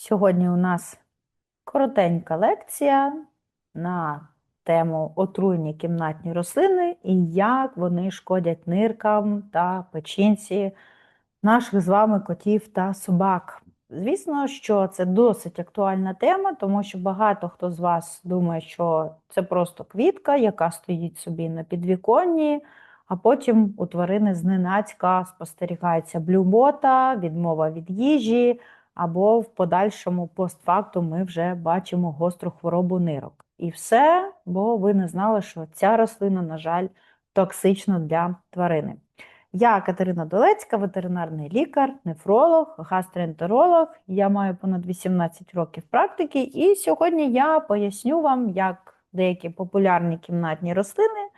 Сьогодні у нас коротенька лекція на тему отруйні кімнатні рослини і як вони шкодять ниркам та печінці наших з вами котів та собак. Звісно, що це досить актуальна тема, тому що багато хто з вас думає, що це просто квітка, яка стоїть собі на підвіконні, а потім у тварини зненацька спостерігається блюбота, відмова від їжі, або в подальшому постфактум ми вже бачимо гостру хворобу нирок. І все, бо ви не знали, що ця рослина, на жаль, токсична для тварини. Я Катерина Долецька, ветеринарний лікар, нефролог, гастроентеролог. Я маю понад 18 років практики, і сьогодні я поясню вам, як деякі популярні кімнатні рослини,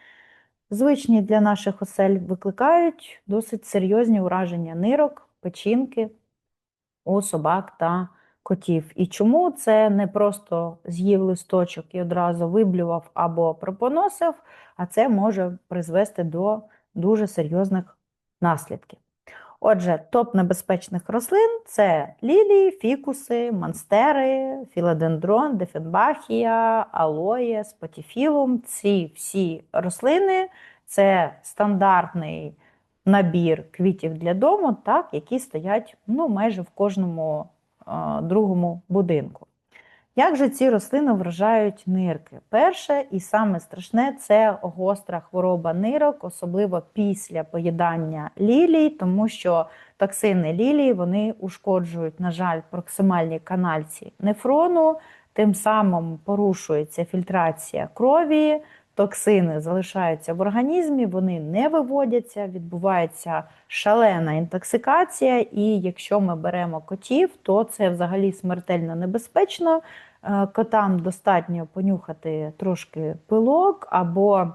звичні для наших осель, викликають досить серйозні ураження нирок, печінки у собак та котів. І чому це не просто з'їв листочок і одразу виблював або пропоносив, а це може призвести до дуже серйозних наслідків. Отже, топ небезпечних рослин це лілії, фікуси, монстери, філодендрон, дефенбахія, алоє, спотіфілум. Ці всі рослини це стандартний набір квітів для дому, так, які стоять ну, майже в кожному а, другому будинку. Як же ці рослини вражають нирки? Перше і саме страшне це гостра хвороба нирок, особливо після поїдання лілій, тому що токсини лілії вони ушкоджують, на жаль, проксимальні канальці нефрону, тим самим порушується фільтрація крові, токсини залишаються в організмі, вони не виводяться, відбувається шалена інтоксикація, і якщо ми беремо котів, то це взагалі смертельно небезпечно. Е, Котам достатньо понюхати трошки пилок або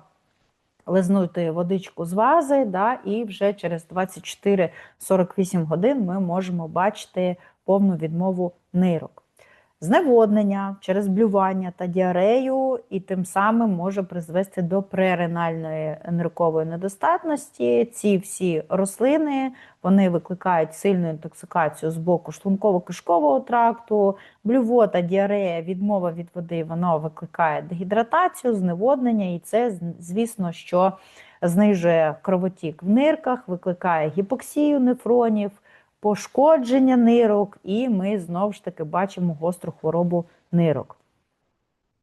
лизнути водичку з вази, да, і вже через 24-48 годин ми можемо бачити повну відмову нирок. Зневоднення через блювання та діарею, і тим самим може призвести до преренальної ниркової недостатності. Ці всі рослини вони викликають сильну інтоксикацію з боку шлунково-кишкового тракту, блювота, діарея, відмова від води, воно викликає дегідратацію, зневоднення, і це, звісно, що знижує кровотік в нирках, викликає гіпоксію нефронів пошкодження нирок, і ми знову ж таки бачимо гостру хворобу нирок.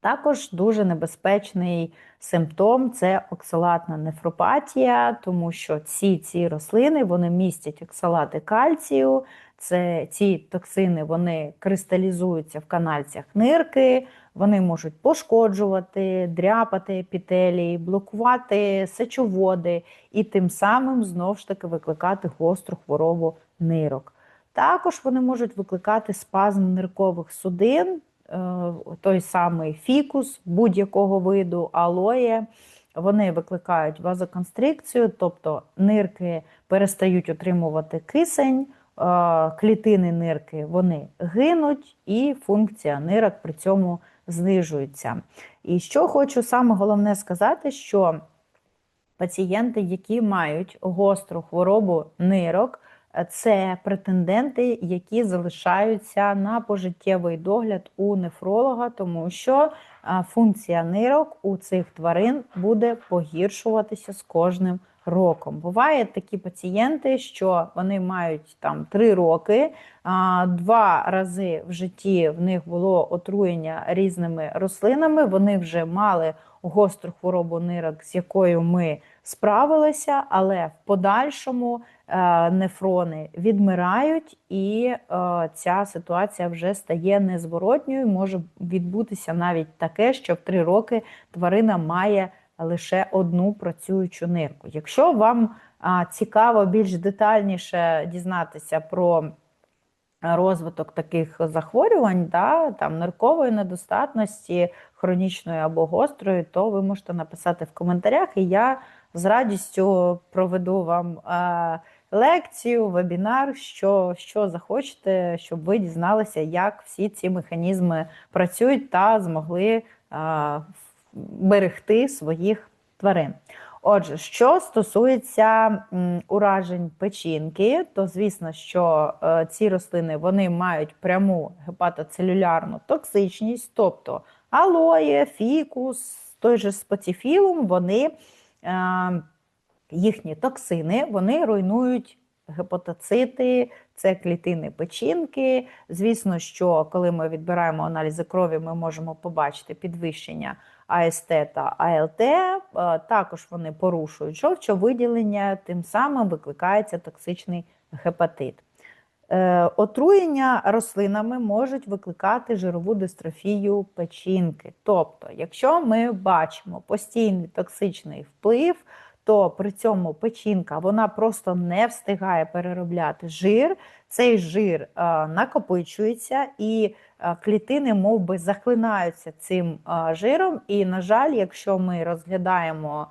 Також дуже небезпечний симптом це оксалатна нефропатія, тому що ці ці рослини вони містять оксалати кальцію, це ці токсини вони кристалізуються в канальцях нирки, вони можуть пошкоджувати, дряпати епітелії, блокувати сечоводи і тим самим знову ж таки викликати гостру хворобу нирок. Також вони можуть викликати спазм ниркових судин, е, той самий фікус будь-якого виду, алоє. Вони викликають вазоконстрикцію, тобто нирки перестають отримувати кисень, е, клітини нирки вони гинуть, і функція нирок при цьому знижується. І що хочу саме головне сказати, що пацієнти, які мають гостру хворобу нирок, це претенденти, які залишаються на пожиттєвий догляд у нефролога, тому що функція нирок у цих тварин буде погіршуватися з кожним роком. Бувають такі пацієнти, що вони мають там 3 роки, два рази в житті в них було отруєння різними рослинами. Вони вже мали гостру хворобу нирок, з якою ми справилися, але в подальшому нефрони відмирають, і е, ця ситуація вже стає незворотньою. Може відбутися навіть таке, що в три роки тварина має лише одну працюючу нирку. Якщо вам цікаво більш детальніше дізнатися про розвиток таких захворювань, да, там ниркової недостатності, хронічної або гострої, то ви можете написати в коментарях, і я з радістю проведу вам е, лекцію, вебінар, що, що захочете, щоб ви дізналися, як всі ці механізми працюють та змогли е, берегти своїх тварин. Отже, що стосується уражень печінки, то звісно, що е, ці рослини вони мають пряму гепатоцелюлярну токсичність, тобто алоє, фікус, той же споціфілум, вони е, їхні токсини вони руйнують гепатоцити, це клітини печінки. Звісно, що коли ми відбираємо аналізи крові, ми можемо побачити підвищення АСТ та АЛТ. Е, Також вони порушують жовчовиділення, тим самим викликається токсичний гепатит. Е, Отруєння рослинами можуть викликати жирову дистрофію печінки. Тобто, якщо ми бачимо постійний токсичний вплив, то при цьому печінка вона просто не встигає переробляти жир. Цей жир е, накопичується, і е, клітини мов би, захлинаються цим е, жиром. І, на жаль, якщо ми розглядаємо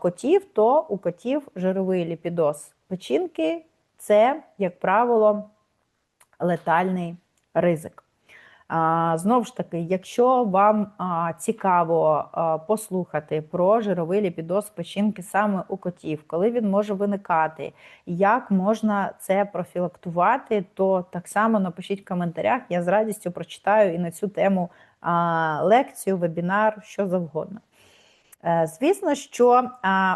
котів, то у котів жировий ліпідоз печінки це, як правило, летальний ризик. Знову ж таки, якщо вам цікаво послухати про жировий ліпідоз печінки саме у котів, коли він може виникати, як можна це профілактувати, то так само напишіть в коментарях. Я з радістю прочитаю і на цю тему лекцію, вебінар, що завгодно. Е, Звісно, що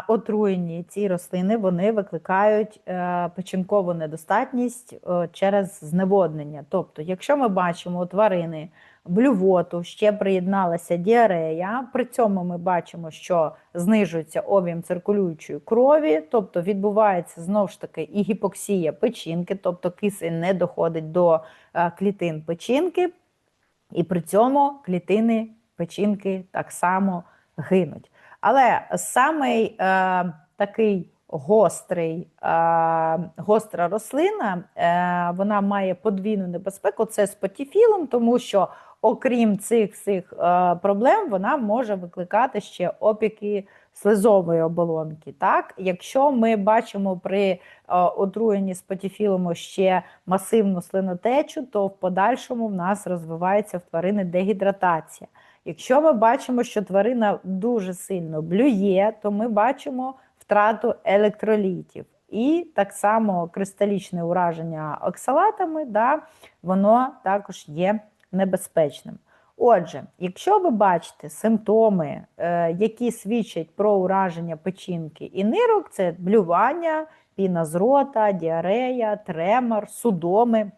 отруєні ці рослини вони викликають е, печінкову недостатність е, через зневоднення. Тобто, якщо ми бачимо у тварини блювоту, ще приєдналася діарея, при цьому ми бачимо, що знижується об'єм циркулюючої крові, тобто відбувається знову ж таки і гіпоксія печінки, тобто кисень не доходить до е, клітин печінки, і при цьому клітини печінки так само гинуть. Але самий е, такий гострий, е, гостра рослина, е, вона має подвійну небезпеку, це спотіфілом, тому що, окрім цих всіх е, проблем, вона може викликати ще опіки слизової оболонки. Так? Якщо ми бачимо при е, отруєнні спотіфілому ще масивну слинотечу, то в подальшому в нас розвивається в тварини дегідратація. Якщо ми бачимо, що тварина дуже сильно блює, то ми бачимо втрату електролітів. І так само кристалічне ураження оксалатами, да, воно також є небезпечним. Отже, якщо ви бачите симптоми, е, які свідчать про ураження печінки і нирок, це блювання, піна з рота, діарея, тремор, судоми,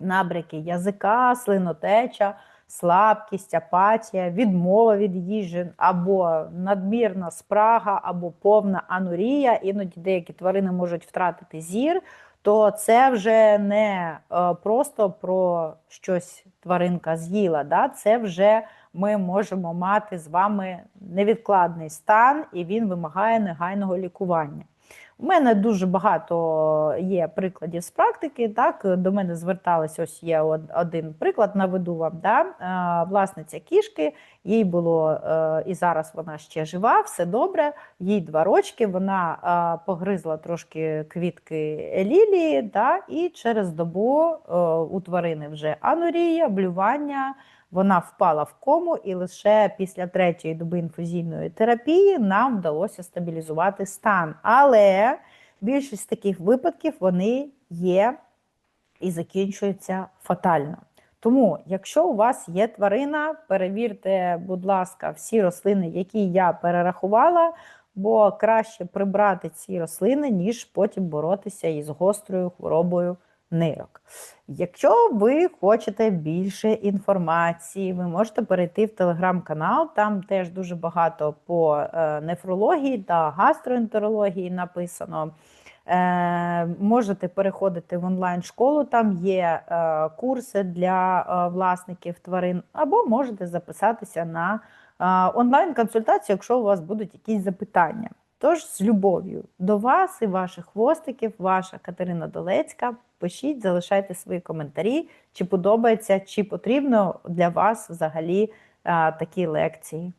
набряки язика, слинотеча, слабкість, апатія, відмова від їжі, або надмірна спрага, або повна анурія, іноді деякі тварини можуть втратити зір, то це вже не е, просто про щось тваринка з'їла. Да? Це вже ми можемо мати з вами невідкладний стан, і він вимагає негайного лікування. У мене дуже багато є прикладів з практики. Так, До мене звертались, ось є один приклад, наведу вам. Да? Власниця кішки, їй було е, і зараз вона ще жива, все добре, їй два рочки, вона погризла трошки квітки лілії, да? і через добу е, у тварини вже анурія, блювання. Вона впала в кому, і лише після третьої доби інфузійної терапії нам вдалося стабілізувати стан. Але більшість таких випадків вони є і закінчуються фатально. Тому, якщо у вас є тварина, перевірте, будь ласка, всі рослини, які я перерахувала, бо краще прибрати ці рослини, ніж потім боротися із гострою хворобою нирок. Якщо ви хочете більше інформації, ви можете перейти в телеграм-канал, там теж дуже багато по е, нефрології та гастроентерології написано. Е, можете переходити в онлайн-школу, там є е, курси для власників тварин, або можете записатися на онлайн-консультацію, якщо у вас будуть якісь запитання. Тож, з любов'ю до вас і ваших хвостиків, ваша Катерина Долецька. Пишіть, залишайте свої коментарі, чи подобається, чи потрібно для вас взагалі такі лекції.